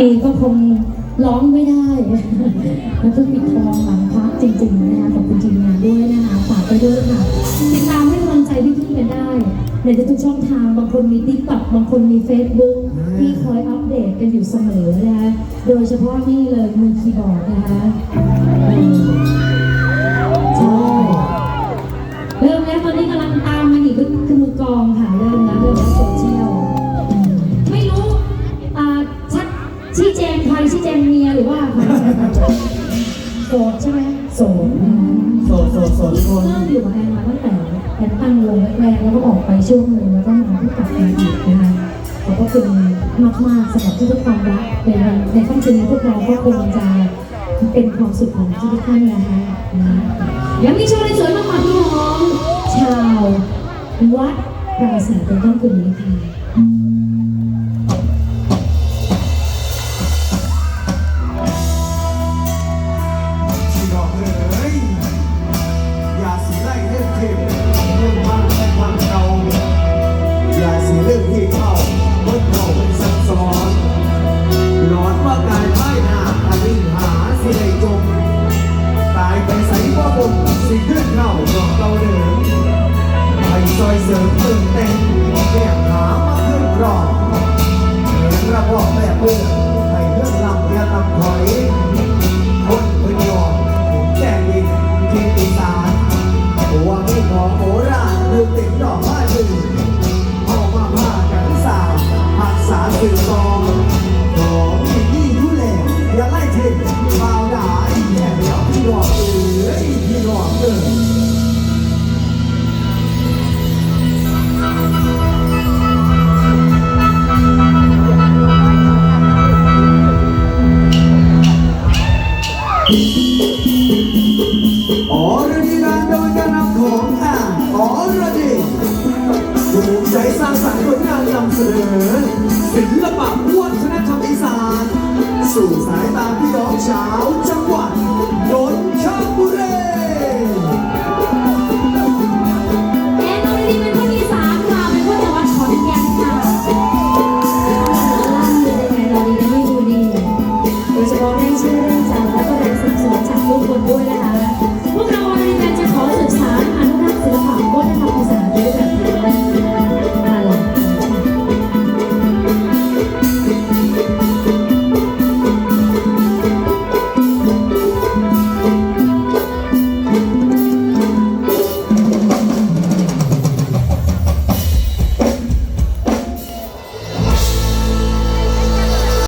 เองก็คงร้องไม่ได้แล้วก็ปิดทองหลังพระจริงๆนะคะขอบคุณทีมงานด้วยนะคะฝากไปด้วยค่ะติดตามให้กำลังใจพี่ๆกันได้ในทุกช่องทางบางคนมีติ๊กต็อกบางคนมีเฟซบุ๊กที่คอยอัปเดตกันอยู่เสมอนะคะโดยเฉพาะนี่เลยมือคีย์บอร์ดนะคะเออใช่เริ่มแล้วตอนนี้กำลังตามมาอีกก็คือมือกลองค่ะ ชี้แจงใครชี้แจงเมียหรือว่าใครโสดใช่ไหมโสดนะคะโสดโสดโสดทุกคนเริ่มอยู่กับแอนมาตั้งแต่แอนตั้งวงแรกๆแล้วก็ออกไปช่วงหนึ่งแล้วก็มาที่กลับมาอีกนะคะขอบพระคุณมากๆสำหรับทุกๆความรักในวันในค่ำคืนนี้พวกเราก็คงจะเป็นความสุขของทุกๆท่านนะคะนะยังมีโชว์ในสวยมากๆพี่น้องชาววัดปราสาทเป็นค่ำคืนนี้ค่ะ ตื่นเต้นแก้หามาขึ้นกรอบเหมือนระบอกแบบเพื่อนให้เพื่อนลำอย่าลำถอยคนพื้นยอมแจ้งดินที่อีสานว่ามีขอโบราณลืมติดดอกไม้ ใจสร้างสรรค์ผลงานนำเสนอศิลปะวัฒนธรรมอีสานสู่สายตาพี่น้องชาว